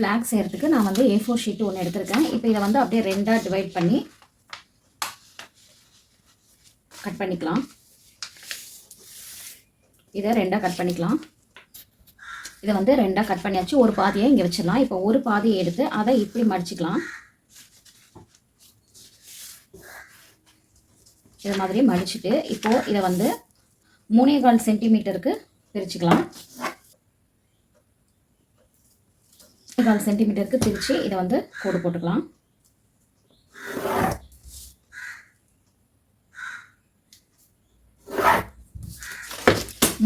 Flag செய்கிறதுக்கு நான் வந்து ஏ ஃபோர் ஷீட்டு ஒன்று எடுத்திருக்கேன். இப்போ இதை வந்து அப்படியே ரெண்டாக டிவைட் பண்ணி கட் பண்ணிக்கலாம். இதை ரெண்டாக கட் பண்ணிக்கலாம். இதை வந்து ரெண்டாக கட் பண்ணியாச்சு. ஒரு பாதியை இங்கே வச்சிடலாம். இப்போ ஒரு பாதியை எடுத்து அதை இப்படி மடிச்சுக்கலாம். இது மாதிரி மடிச்சுட்டு இப்போது இதை வந்து மூணே கால் சென்டிமீட்டருக்கு பிரிச்சுக்கலாம் மூணே கால் சென்டிமீட்டருக்கு பிரித்து இதை வந்து கோடு போட்டுக்கலாம்.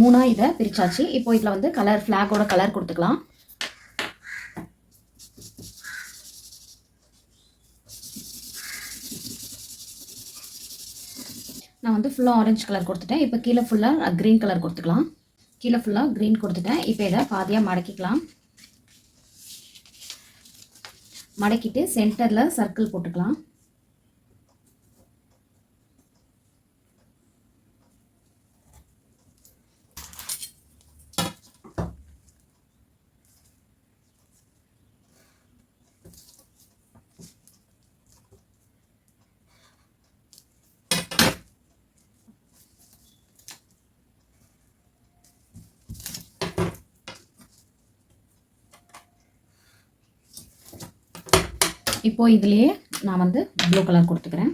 மூணாக இதை பிரிச்சாச்சு. இப்போ இதில் வந்து கலர் ஃப்ளாகோட கலர் கொடுத்துக்கலாம். நான் வந்து ஃபுல்லாக ஆரஞ்சு கலர் கொடுத்துட்டேன். இப்போ கீழே ஃபுல்லாக க்ரீன் கலர் கொடுத்துக்கலாம். கீழே ஃபுல்லாக க்ரீன் கொடுத்துட்டேன். இப்போ இதை பாதியாக மடக்கிக்கலாம். மடக்கிட்டு சென்டரில் சர்க்கிள் போட்டுக்கலாம். இப்போது இதுலேயே நான் வந்து ப்ளூ கலர் கொடுத்துக்கிறேன்.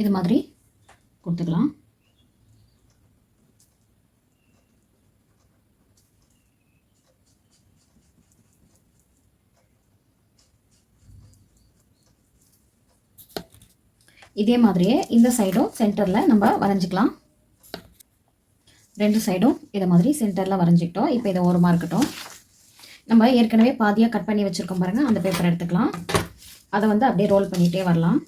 இது மாதிரி கொடுத்துக்கலாம். இதே மாதிரியே இந்த சைடும் சென்டரில் நம்ம வரைஞ்சிக்கலாம். ரெண்டு சைடும் இதை மாதிரி சென்டரில் வரைஞ்சிக்கிட்டோம். இப்போ இதை ஓரமாக இருக்கட்டும் நம்ம ஏற்கனவே பாதியாக கட் பண்ணி வச்சுருக்கோம் பாருங்கள் அந்த பேப்பர் எடுத்துக்கலாம். அதை வந்து அப்படியே ரோல் பண்ணிகிட்டே வரலாம்.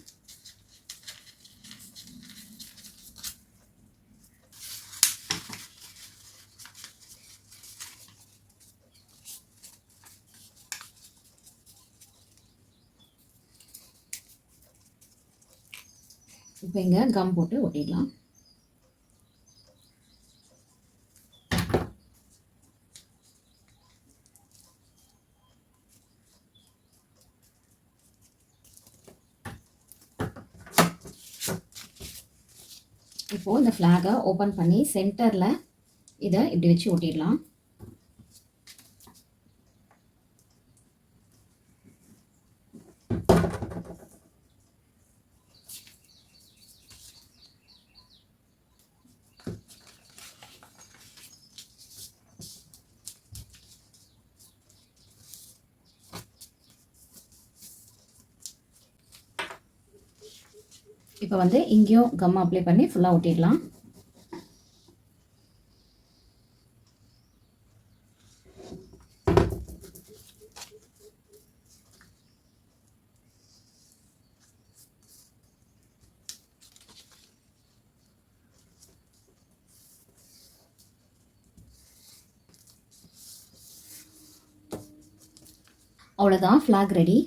இப்போ இங்கே கம் போட்டு ஒட்டிடலாம். இப்போது இந்த ஃப்ளாகை ஓப்பன் பண்ணி சென்டரில் இதை இப்படி வச்சு ஒட்டிடலாம். இப்போ வந்து இங்கேயும் கம் அப்ளை பண்ணி ஃபுல்லாக ஒட்டிடலாம். அவ்வளோதான் ஃப்ளாக் ரெடி